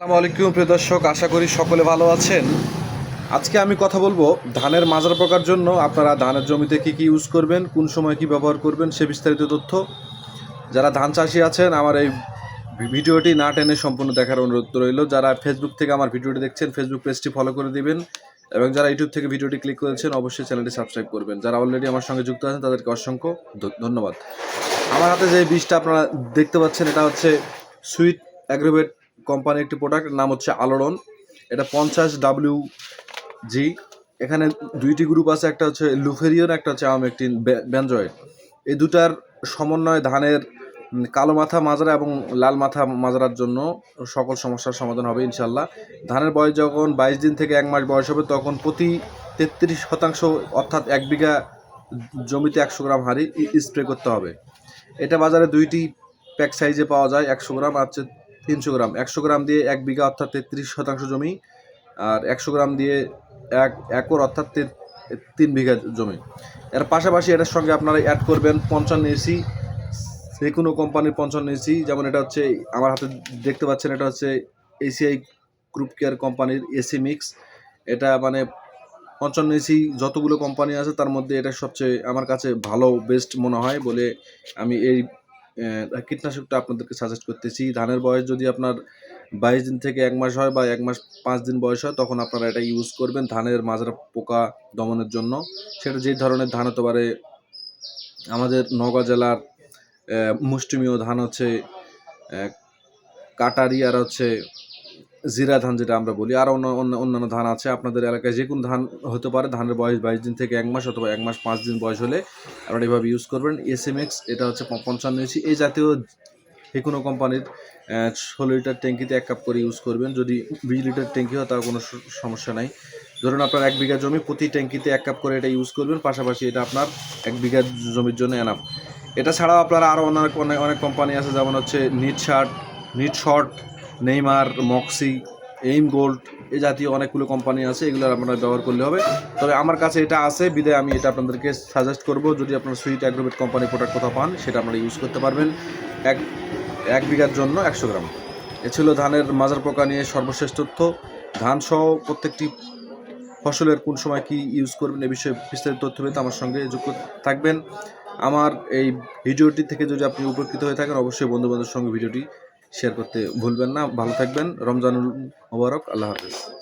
আসসালামু আলাইকুম, প্রিয় দর্শক, আশা করি সকলে ভালো আছেন। আজকে আমি কথা বলব ধানের মাজরা পোকার জন্য। আপনারা ধানের জমিতে কি কি ইউজ করবেন, কোন সময় কি ব্যবহার করবেন, সে বিস্তারিত তথ্য। যারা ধান চাষি আছেন, আমার এই ভিডিওটি না টেনে সম্পূর্ণ দেখার অনুরোধ রইল। যারা ফেসবুক থেকে আমার ভিডিওটি দেখছেন ফেসবুক পেজটি ফলো করে দিবেন। এবং যারা ইউটিউব থেকে ভিডিওটি ক্লিক করেছেন, অবশ্যই চ্যানেলটি সাবস্ক্রাইব করবেন। যারা অলরেডি আমার সঙ্গে যুক্ত আছেন, তাদেরকে অসংখ্য ধন্যবাদ। আমার হাতে যে বীজটা আপনারা দেখতে পাচ্ছেন, এটা হচ্ছে সুইট অ্যাগ্রোভেট কোম্পানির একটি প্রোডাক্ট নাম হচ্ছে আলোড়ন। এটা পঞ্চাশ ডাব্লিউ জি এখানে দুইটি গ্রুপ আছে, একটা হচ্ছে লুফেরিয়ন, একটা হচ্ছে আমেকটিন ব্যঞ্জয় এই দুটার সমন্বয়ে ধানের কালো মাথা মাজরা এবং লাল মাথা মাজরার জন্য সকল সমস্যার সমাধান হবে ইনশাল্লাহ ধানের বয়স যখন বাইশ দিন থেকে এক মাস বয়স হবে, তখন প্রতি তেত্রিশ শতাংশ, অর্থাৎ এক বিঘা জমিতে একশো গ্রাম হারি স্প্রে করতে হবে। এটা বাজারে দুইটি প্যাক সাইজে পাওয়া যায়, একশো গ্রাম, আর তিনশো গ্রাম, একশো গ্রাম দিয়ে এক বিঘা অর্থাৎ তেত্রিশ শতাংশ জমি, আর একশো গ্রাম দিয়ে এক একর অর্থাৎ তিন বিঘা জমি। এর পাশাপাশি এটার সঙ্গে আপনারা অ্যাড করবেন পঞ্চান্ন এসি যে কোনো কোম্পানির পঞ্চান্ন এসি যেমন এটা হচ্ছে, আমার হাতে দেখতে পাচ্ছেন এটা হচ্ছে এসিআই গ্রুপ কেয়ার কোম্পানির এসি মিক্স এটা মানে পঞ্চান্ন এসি যতগুলো কোম্পানি আছে, তার মধ্যে এটা সবচেয়ে আমার কাছে ভালো বেস্ট মনে হয় বলে আমি এই কীটনাশকটা আপনাদেরকে সাজেস্ট করতেছি। ধানের বয়স যদি আপনার বাইশ দিন থেকে এক মাস হয় বা এক মাস পাঁচ দিন বয়স হয়, তখন আপনারা এটা ইউজ করবেন ধানের মাজরা পোকা দমনের জন্য। সেটা যে ধরনের ধান হতে পারে, আমাদের নওগাঁ জেলার মুষ্টিমীয় ধান হচ্ছে কাটারি আর হচ্ছে জিরা ধান যেটা আমরা বলি, আর অন্য অন্য অন্যান্য ধান আছে। আপনাদের এলাকায় যে কোনো ধান হতে পারে, ধানের বয়স বাইশ দিন থেকে এক মাস অথবা এক মাস পাঁচ দিন বয়স হলে আপনারা এভাবে ইউজ করবেন। এসএমএক্স এটা হচ্ছে পঞ্চান্ন ইঞ্চি। এই জাতীয় যে কোনো কোম্পানির ষোলো লিটার ট্যাঙ্কিতে এক কাপ করে ইউজ করবেন। যদি বিশ লিটার ট্যাঙ্কি হয়, তার কোনো সমস্যা নাই। ধরুন আপনার এক বিঘা জমি প্রতি ট্যাঙ্কিতে এক কাপ করে এটা ইউজ করবেন। পাশাপাশি এটা আপনার এক বিঘা জমির জন্য এনাফ এটা ছাড়াও আপনারা আরও অনেক অনেক অনেক কোম্পানি আছে, যেমন হচ্ছে knit shirt knit short Neymar, moxie aim gold এ জাতীয় অনেকগুলো কোম্পানি আছে এগুলো আপনারা ব্যবহার করলে হবে। তবে আমার কাছে এটা আছে, বিদায় আমি এটা আপনাদেরকে সাজেস্ট করব, যদি আপনারা সুইট অ্যাগ্রোভেট কোম্পানি প্রোডাক্ট কোথাও পান, সেটা আপনারা ইউজ করতে পারবেন। এক এক বিঘার জন্য একশো গ্রাম। এ ছিল ধানের মাজার পোকা নিয়ে সর্বশেষ তথ্য। ধান সহ প্রত্যেকটি ফসলের কোন সময় কি ইউজ করবেন, এ বিষয়ে বিস্তারিত তথ্য পেতে আমার সঙ্গে যুক্ত থাকবেন। আমার এই ভিডিওটি থেকে যদি আপনি উপকৃত হয়ে থাকেন, অবশ্যই বন্ধু বান্ধবের সঙ্গে ভিডিওটি শেয়ার করতে ভুলবেন না। ভালো থাকবেন। রমজানুল মোবারক আল্লাহ হাফেজ।